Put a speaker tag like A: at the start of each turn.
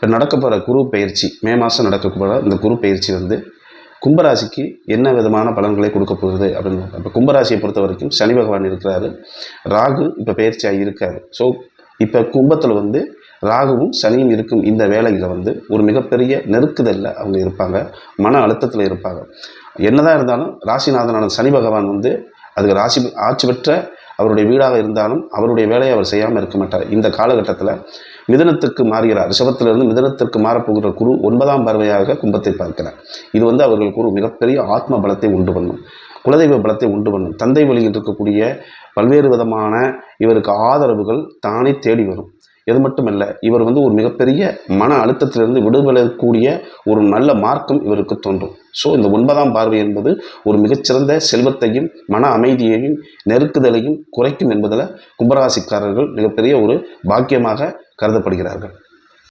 A: இப்போ நடக்க போகிற குரு பயிற்சி மே மாதம் நடக்க போகிற இந்த குரு பயிற்சி வந்து கும்பராசிக்கு என்ன விதமான பலன்களை கொடுக்க போகுது அப்படின்னு இப்போ கும்பராசியை பொறுத்த வரைக்கும் சனி பகவான் இருக்கிறாரு. ராகு இப்போ பயிற்சியாக இருக்காரு. ஸோ இப்போ கும்பத்தில் வந்து ராகுவும் சனியும் இருக்கும் இந்த வேலையில் வந்து ஒரு மிகப்பெரிய நெருக்குதலில் அவங்க இருப்பாங்க. மன அழுத்தத்தில் இருப்பாங்க. என்னதான் இருந்தாலும் ராசிநாதனான சனி பகவான் வந்து அதுக்கு ராசி ஆட்சி பெற்ற அவருடைய வீடாக இருந்தாலும் அவருடைய வேலையை அவர் செய்யாமல் இருக்க மாட்டார். இந்த காலகட்டத்தில் மிதனத்துக்கு மாறுகிறார். ரிஷபத்திலிருந்து மிதனத்திற்கு மாறப்போகிற குரு ஒன்பதாம் பார்வையாக கும்பத்தை பார்க்கிறார். இது வந்து அவர்களுக்கு ஒரு மிகப்பெரிய ஆத்ம பலத்தை உண்டு பண்ணும் குலதெய்வ பலத்தை உண்டு பண்ணும். தந்தை வழியில் இருக்கக்கூடிய பல்வேறு விதமான இவருக்கு ஆதரவுகள் தானே தேடி வரும். இது மட்டுமல்ல இவர் வந்து ஒரு மிகப்பெரிய மன அழுத்தத்திலிருந்து விடுபடக்கூடிய ஒரு நல்ல மார்க்கம் இவருக்கு தோன்றும். ஸோ இந்த ஒன்பதாம் பார்வை என்பது ஒரு மிகச்சிறந்த செல்வத்தையும் மன அமைதியையும் நெருக்குதலையும் குறைக்கும் என்பதில் கும்பராசிக்காரர்கள் மிகப்பெரிய ஒரு பாக்கியமாக கருதப்படுகிறார்கள்.